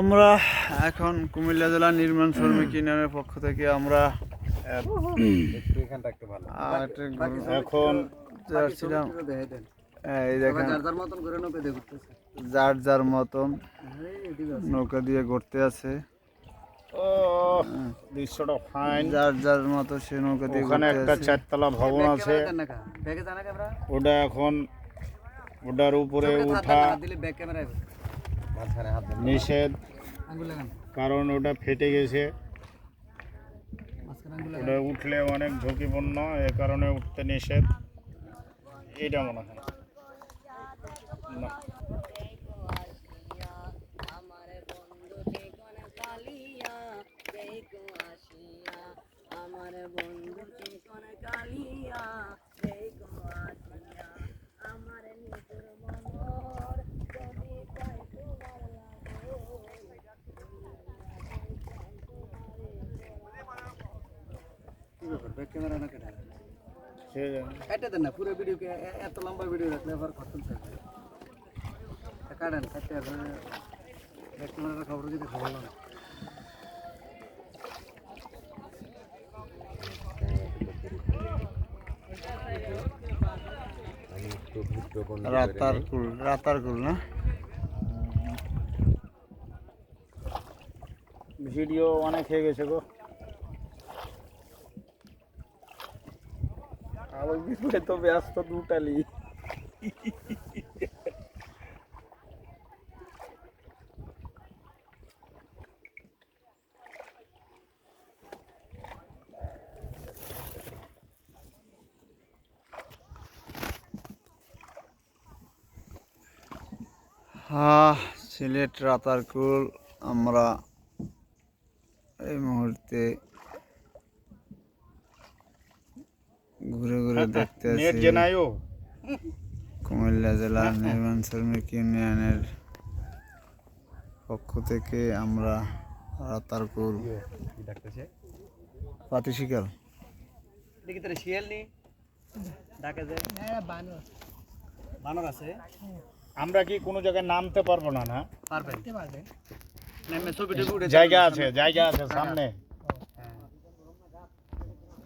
আমরা এখন কুমিল্লা জেলা নির্মাণ শ্রমিক ইউনিয়নের পক্ষ থেকে আমরা এখন যাচ্ছিলাম। এই দেখেন। যার মতন করে নৌকা দিয়ে ঘুরতেছে। যার মতন। নৌকা দিয়ে ঘুরতে আছে। ও দৃশ্যটা ফাইন যার যার মতো সে নৌকা দিয়ে ওখানে একটা আছে। চারতলা ভবন আছে। ওটা এখন ওটার উপরে উঠা। নিষেধ। কারণ ওটা ফেটে গেছে। ওটা উঠলে অনেক ঝুঁকিপূর্ণ এ কারণে উঠতে নিষেধ। এটা মনে হয়। না। আমার বন্ধু কালিয়া ব্যাক ক্যামেরা না কেটে দেন না পুরো ভিডিও এত লম্বা ভিডিও রাখলে আবার খতম থাকবে? কাটেন কাটতে ব্যাক ক্যামেরার খবর যদি খবর না রাতার কুল রাতার কুল না? ভিডিও অনেক হয়ে গেছে গো। আমার বিপরে তো ব্যস্ত দুটালি। সিলেট রাতারকুল আমরা এই মুহূর্তে দেখতে নেট কুমিল্লা জেলা নির্মাণ শ্রমিক ইউনিয়নের পক্ষ থেকে আমরা রাতারকুল। কি ডাকতেছে? পাতি শিকাল। যায় বানর। বানর আছে। আমরা কি কোনো জায়গায় নামতে পারব না না? পারবেন পারবেন ছবি উঠে জায়গা আছে জায়গা আছে সামনে।